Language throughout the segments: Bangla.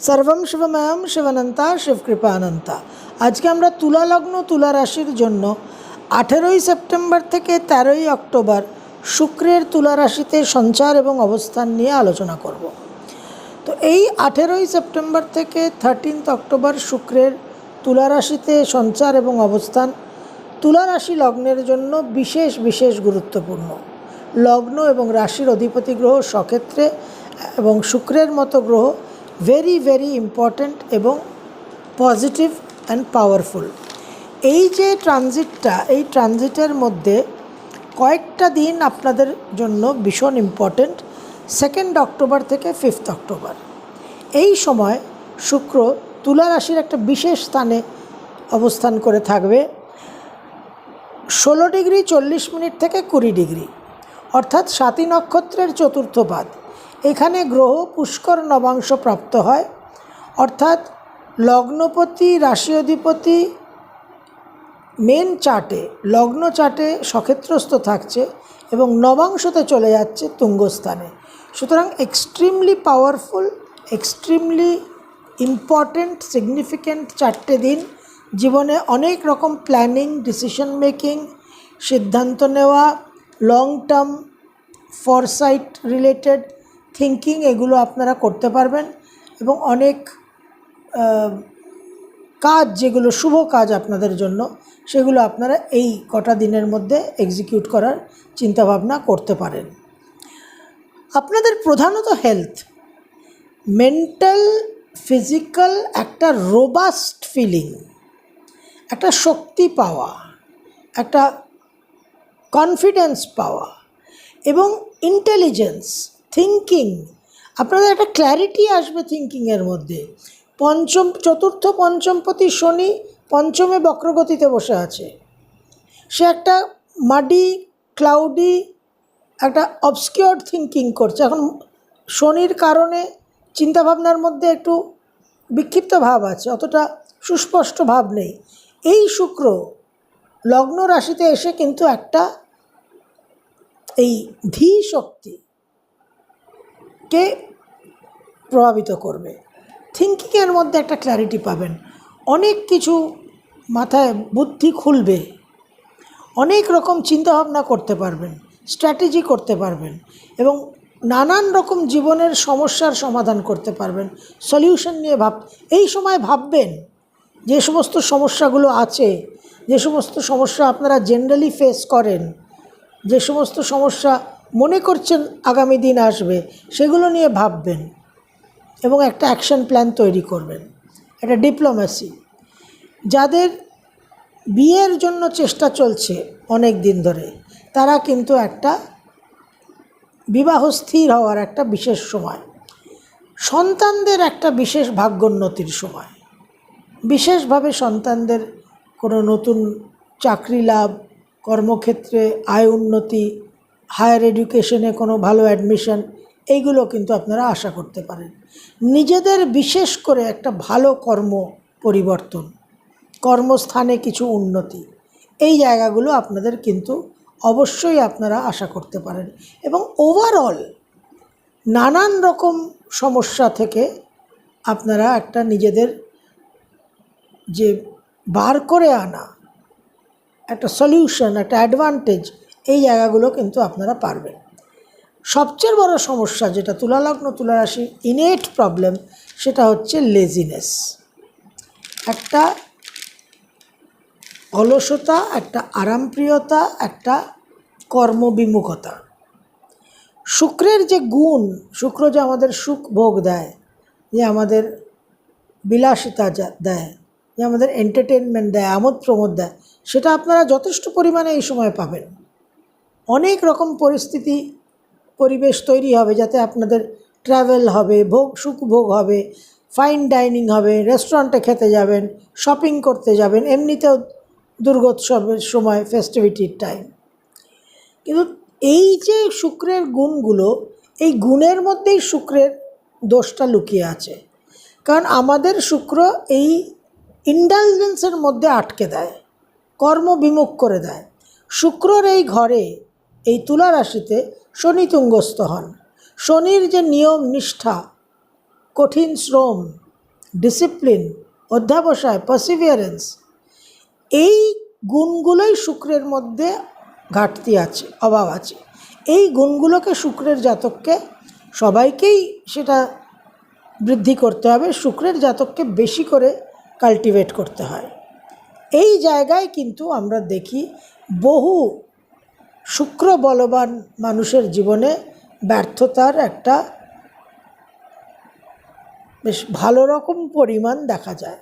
সর্বম শিবময়ম শিবানন্তা, শিবকৃপানন্তা। আজকে আমরা তুলা লগ্ন তুলা রাশির জন্য আঠেরোই সেপ্টেম্বর থেকে তেরোই অক্টোবর শুক্রের তুলা রাশিতে সঞ্চার এবং অবস্থান নিয়ে আলোচনা করব। তো এই আঠেরোই সেপ্টেম্বর থেকে থার্টিনথ অক্টোবর শুক্রের তুলা রাশিতে সঞ্চার এবং অবস্থান তুলা রাশি লগ্নের জন্য বিশেষ বিশেষ গুরুত্বপূর্ণ। লগ্ন এবং রাশির অধিপতি গ্রহ সক্ষেত্রে এবং শুক্রের মতো গ্রহ ভেরি ভেরি ইম্পর্ট্যান্ট এবং পজিটিভ অ্যান্ড পাওয়ারফুল এই যে ট্রানজিটটা এই ট্রানজিটের মধ্যে কয়েকটা দিন আপনাদের জন্য ভীষণ ইম্পর্ট্যান্ট সেকেন্ড অক্টোবর থেকে ফিফথ অক্টোবর এই সময় শুক্র তুলা রাশির একটা বিশেষ স্থানে অবস্থান করে থাকবে। ষোলো ডিগ্রি চল্লিশ মিনিট থেকে কুড়ি ডিগ্রি, অর্থাৎ সাতী নক্ষত্রের চতুর্থ পাদ। এখানে গ্রহ পুষ্কর নবাংশ প্রাপ্ত হয়। অর্থাৎ লগ্নপতি রাশি অধিপতি মেন চার্টে লগ্ন চার্টে সক্ষেত্রস্থ থাকছে এবং নবাংশতে চলে যাচ্ছে তুঙ্গস্থানে। সুতরাং extremely powerful extremely important significant চারটে দিন জীবনে অনেক রকম প্ল্যানিং ডিসিশন মেকিং সিদ্ধান্ত নেওয়া long term foresight related thinking এগুলো আপনারা করতে পারবেন এবং অনেক কাজ যেগুলো শুভ কাজ আপনাদের জন্য, সেগুলো আপনারা এই কটা দিনের মধ্যে এক্সিকিউট করার চিন্তাভাবনা করতে পারেন। আপনাদের প্রধানত হেলথ মেন্টাল ফিজিক্যাল একটা রোবাস্ট ফিলিং একটা শক্তি পাওয়া, একটা কনফিডেন্স পাওয়া এবং ইন্টেলিজেন্স থিঙ্কিং আপনাদের একটা ক্ল্যারিটি আসবে থিঙ্কিংয়ের মধ্যে। পঞ্চম, চতুর্থ পঞ্চমপতি শনি পঞ্চমে বক্রগতিতে বসে আছে। সে একটা মাডি ক্লাউডি একটা অবসকিওর থিঙ্কিং করছে। এখন শনির কারণে চিন্তাভাবনার মধ্যে একটু বিক্ষিপ্ত ভাব আছে, অতটা সুস্পষ্ট ভাব নেই। এই শুক্র লগ্ন রাশিতে এসে কিন্তু একটা এই ধী শক্তি কে প্রভাবিত করবে? থিঙ্কিংয়ের মধ্যে একটা ক্ল্যারিটি পাবেন। অনেক কিছু মাথায় বুদ্ধি খুলবে। অনেক রকম চিন্তাভাবনা করতে পারবেন স্ট্র্যাটেজি করতে পারবেন এবং নানান রকম জীবনের সমস্যার সমাধান করতে পারবেন। সলিউশন নিয়ে ভাব, এই সময় ভাববেন, যে সমস্ত সমস্যাগুলো আছে, যে সমস্ত সমস্যা আপনারা জেনারেলি ফেস করেন, যে সমস্ত সমস্যা মনে করছেন আগামী দিন আসবে, সেগুলো নিয়ে ভাববেন এবং একটা অ্যাকশন প্ল্যান তৈরি করবেন। একটা ডিপ্লোম্যাসি যাদের বিয়ের জন্য চেষ্টা চলছে অনেক দিন ধরে, তারা কিন্তু একটা বিবাহ স্থির হওয়ার একটা বিশেষ সময়। সন্তানদের একটা বিশেষ ভাগ্যোন্নতির সময়। বিশেষভাবে সন্তানদের কোনো নতুন চাকরি লাভ, কর্মক্ষেত্রে আয় উন্নতি হায়ার এডুকেশনে কোনো ভালো অ্যাডমিশন, এইগুলো কিন্তু আপনারা আশা করতে পারেন। নিজেদের বিশেষ করে একটা ভালো কর্ম পরিবর্তন, কর্মস্থানে কিছু উন্নতি, এই জায়গাগুলো আপনাদের কিন্তু অবশ্যই আপনারা আশা করতে পারেন। এবং ওভারঅল নানান রকম সমস্যা থেকে আপনারা একটা নিজেদের যে বার করে আনা, একটা সলিউশন একটা অ্যাডভান্টেজ এই জায়গাগুলো কিন্তু আপনারা পারবেন। সবচেয়ে বড় সমস্যা যেটা তুলালগ্ন তুলারাশি ইনেট প্রবলেম সেটা হচ্ছে লেজিনেস একটা অলসতা, একটা আরামপ্রিয়তা, একটা কর্মবিমুখতা। শুক্রের যে গুণ, শুক্র যে আমাদের সুখ ভোগ দেয়, যে আমাদের বিলাসিতা দেয়, যে আমাদের এন্টারটেনমেন্ট দেয় আমোদ প্রমোদ দেয়, সেটা আপনারা যথেষ্ট পরিমাণে এই সময় পাবেন। অনেক রকম পরিস্থিতি, পরিবেশ তৈরি হবে যাতে আপনাদের ট্রাভেল হবে, ভোগ সুখ ভোগ হবে ফাইন ডাইনিং হবে রেস্টুরেন্টে খেতে যাবেন শপিং করতে যাবেন, এমনিতেও দুর্গোৎসবের সময় ফেস্টিভিটির টাইম কিন্তু এই যে শুক্রের গুণগুলো, এই গুণের মধ্যেই শুক্রের দোষটা লুকিয়ে আছে। কারণ আমাদের শুক্র এই ইন্ডালজেন্সের মধ্যে আটকে দেয় কর্মবিমুখ করে দেয়। শুক্রর এই ঘরে এই তুলা রাশিতে শনি তুঙ্গস্থ হন। শনির যে নিয়ম, নিষ্ঠা, কঠিন শ্রম ডিসিপ্লিন অধ্যাবসায় পারসিভিয়ারেন্স এই গুণগুলোই শুক্রের মধ্যে ঘাটতি আছে, অভাব আছে। এই গুণগুলোকে শুক্রের জাতককে সবাইকেই সেটা বৃদ্ধি করতে হবে, শুক্রের জাতককে বেশি করে কাল্টিভেট করতে হয়। এই জায়গায় কিন্তু আমরা দেখি বহু শুক্র বলবান মানুষের জীবনে ব্যর্থতার একটা বেশ ভালো রকম পরিমাণ দেখা যায়।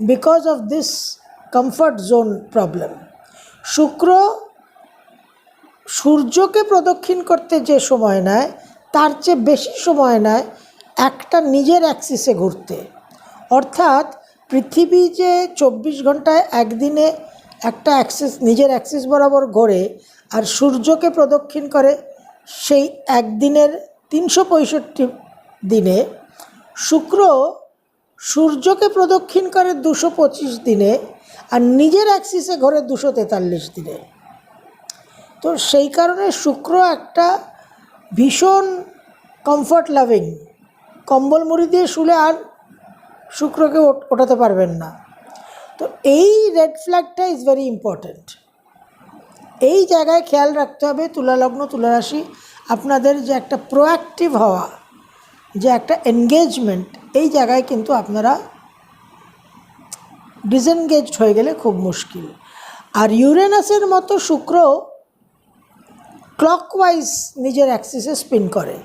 Because of this comfort zone problem শুক্র সূর্যকে প্রদক্ষিণ করতে যে সময় নেয়, তার চেয়ে বেশি সময় নেয় একটা নিজের অ্যাক্সিসে ঘুরতে। অর্থাৎ পৃথিবী যে চব্বিশ ঘন্টায় একদিনে একটা অ্যাক্সিস নিজের অ্যাক্সিস বরাবর ঘোরে আর সূর্যকে প্রদক্ষিণ করে সেই একদিনের তিনশো পঁয়ষট্টি দিনে শুক্র সূর্যকে প্রদক্ষিণ করে দুশো পঁচিশ দিনে আর নিজের অ্যাক্সিসে ঘোরে দুশো তেতাল্লিশ দিনে। তো সেই কারণে শুক্র একটা ভীষণ কমফর্ট লাভিং কম্বল মুড়ি দিয়ে শুলে আর শুক্রকে ওঠাতে পারবেন না। তো এই রেড ফ্ল্যাগটা ইজ ভেরি ইম্পর্ট্যান্ট এই জায়গায় খেয়াল রাখতে হবে তুলালগ্ন, তুলারাশি, আপনাদের যে একটা প্রোঅ্যাক্টিভ হওয়া, যে একটা এনগেজমেন্ট এই জায়গায় কিন্তু আপনারা ডিসএনগেজড হয়ে গেলে খুব মুশকিল। আর ইউরেনাসের মতো শুক্র ক্লকওয়াইজ নিজের অ্যাক্সিসে স্পিন করে।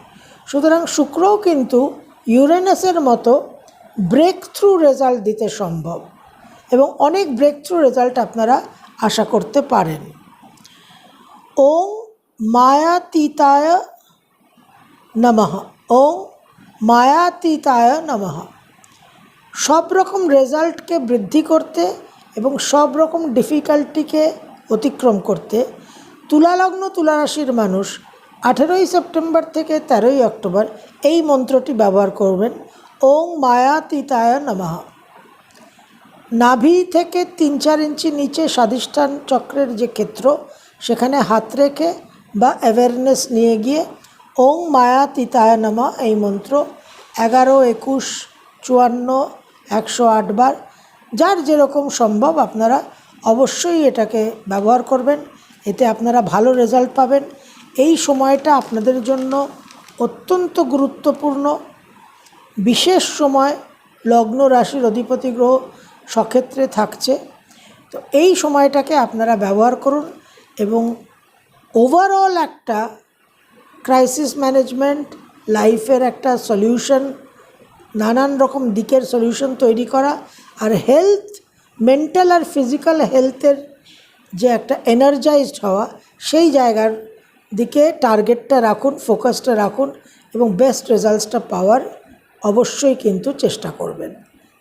সুতরাং শুক্রও কিন্তু ইউরেনাসের মতো ব্রেক থ্রু রেজাল্ট দিতে সম্ভব। এবং অনেক ব্রেক থ্রু রেজাল্ট আপনারা আশা করতে পারেন। ওং মায়াতীতায় নমঃ। ওং মায়াতীতায় নমঃ। সব রকম রেজাল্টকে বৃদ্ধি করতে এবং সব রকম ডিফিকাল্টিকে অতিক্রম করতে তুলালগ্ন তুলারাশির মানুষ আঠেরোই সেপ্টেম্বর থেকে তেরোই অক্টোবর এই মন্ত্রটি ব্যবহার করবেন, ওং মায়াতীতায় নমঃ। নাভি থেকে তিন চার ইঞ্চি নিচে স্বাধিষ্ঠান চক্রের যে ক্ষেত্র সেখানে হাত রেখে বা অ্যাওয়ারনেস নিয়ে গিয়ে, ওং মায়া তিতায় নামা এই মন্ত্র এগারো, একুশ, চুয়ান্ন, একশো আটবার যার যেরকম সম্ভব আপনারা অবশ্যই এটাকে ব্যবহার করবেন, এতে আপনারা ভালো রেজাল্ট পাবেন। এই সময়টা আপনাদের জন্য অত্যন্ত গুরুত্বপূর্ণ। বিশেষ সময় লগ্ন রাশির অধিপতি গ্রহ সক্ষেত্রে থাকছে। তো এই সময়টাকে আপনারা ব্যবহার করুন। এবং ওভারঅল একটা ক্রাইসিস ম্যানেজমেন্ট লাইফের একটা সলিউশন নানান রকম দিকের সলিউশন তৈরি করা আর হেলথ মেন্টাল আর ফিজিক্যাল হেলথের যে একটা এনার্জাইজড হওয়া, সেই জায়গার দিকে টার্গেটটা রাখুন ফোকাসটা রাখুন এবং বেস্ট রেজাল্টসটা পাওয়ার অবশ্যই কিন্তু চেষ্টা করবেন।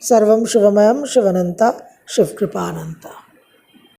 সর্বম শিবময়ম শিবানন্তা শিবকৃপানন্তা।